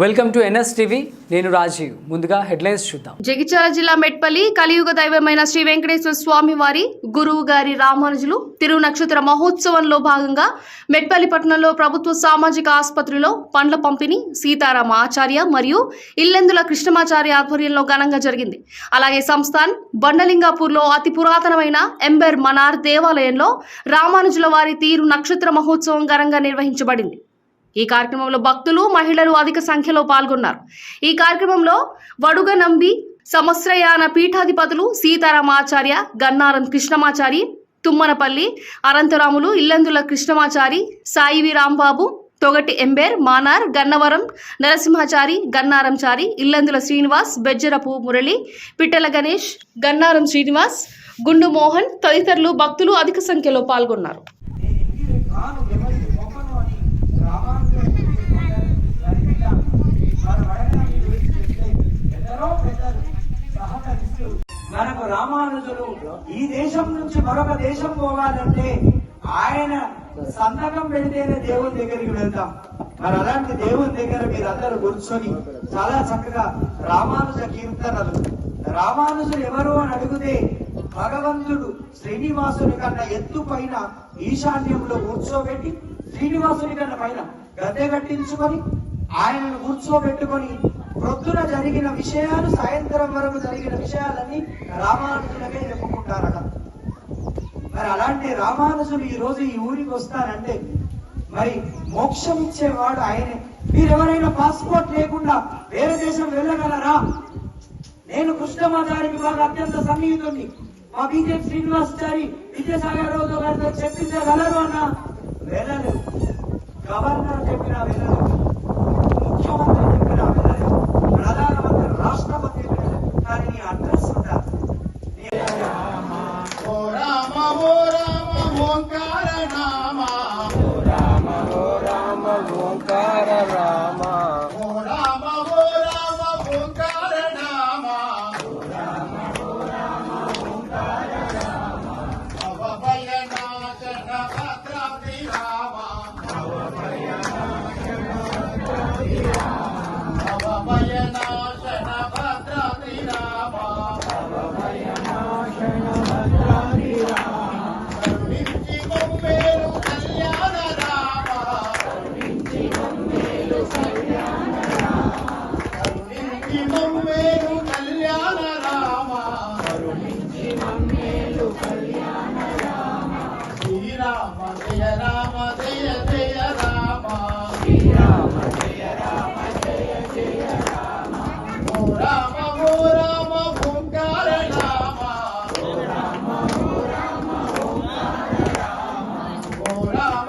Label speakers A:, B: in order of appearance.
A: Welcome to NS TV. నేను రాజీవ్. ముందుగా headlines చూద్దాం.
B: జగిత్యాల జిల్లా మెట్పల్లి కలియుగ దైవమైన శ్రీ వెంకటేశ్వర స్వామి వారి గురువు గారి రామానుజులు తిరు నక్షత్ర మహోత్సవంలో భాగంగా మెట్పల్లి పట్టణంలో ప్రభుత్వ సామాజిక ఆసుపత్రిలో పండ్ల పంపిణీ సీతారామ ఆచార్య మరియు ఇల్లెందుల కృష్ణమాచార్య ఆధ్వర్యంలో ఘనంగా జరిగింది. అలాగే సంస్థాన్ బండలింగాపూర్లో అతి పురాతనమైన ఎంబెర్ మనార్ దేవాలయంలో రామానుజుల వారి తీరు నక్షత్ర మహోత్సవం ఘనంగా నిర్వహించబడింది. ఈ కార్యక్రమంలో భక్తులు మహిళలు అధిక సంఖ్యలో పాల్గొన్నారు. ఈ కార్యక్రమంలో వడుగ నంబి సమస్రయాన పీఠాధిపతులు సీతారామాచార్య గన్నారం కృష్ణమాచారి తుమ్మనపల్లి అనంతరాములు ఇల్లందుల కృష్ణమాచారి సాయివి రాంబాబు తొగటి ఎంబేర్ మానార్ గన్నవరం నరసింహాచారి గన్నారంచారి ఇల్లందుల శ్రీనివాస్ బెజ్జరపు మురళి పిట్టల గణేష్ గన్నారం శ్రీనివాస్ గుండు మోహన్ తదితరులు భక్తులు అధిక సంఖ్యలో పాల్గొన్నారు.
C: మనకు రామానుజులు ఈ దేశం నుంచి మరొక దేశం పోవాలంటే ఆయన సంతకం పెడితేనే దేవుని దగ్గరికి వెళ్తాం. మరి అలాంటి దేవుని దగ్గర మీరందరూ కూర్చొని చాలా చక్కగా రామానుజ కీర్తనలు. రామానుజులు ఎవరు అని అడిగితే భగవంతుడు శ్రీనివాసుని కన్నా ఎత్తు పైన ఈశాన్యంలో కూర్చోబెట్టి శ్రీనివాసుని గారి పైన గద్దె కట్టించుకొని ఆయనను కూర్చోబెట్టుకొని ప్రొద్దున జరిగిన విషయాలు సాయంత్రం వరకు జరిగిన విషయాలన్నీ రామానుజులకే చెప్పుకుంటారట. మరి అలాంటి రామానుజులు ఈ రోజు ఈ ఊరికి వస్తారంటే మరి మోక్షం ఇచ్చేవాడు ఆయనే. మీరెవరైనా పాస్పోర్ట్ లేకుండా వేరే దేశం వెళ్ళగలరా? నేను కృష్ణమాచారికి బాగా అత్యంత సన్నిహితుడిని మా బీజేపీ శ్రీనివాసాచారి విద్యాసాగర్ రావు గారితో చెప్పించగలరు అన్న? వెళ్ళలేదు. గవర్నర్ చెప్పినా వెళ్ళలేదు. ముఖ్యమంత్రి చెప్పినా వెళ్ళలేదు. ప్రధానమంత్రి రాష్ట్రపతి వెళ్ళలేదు. కానీ నీ అడ్రస్ ఉండాలి
D: ఓ రామ ఓ రామ ఓంకార adoraba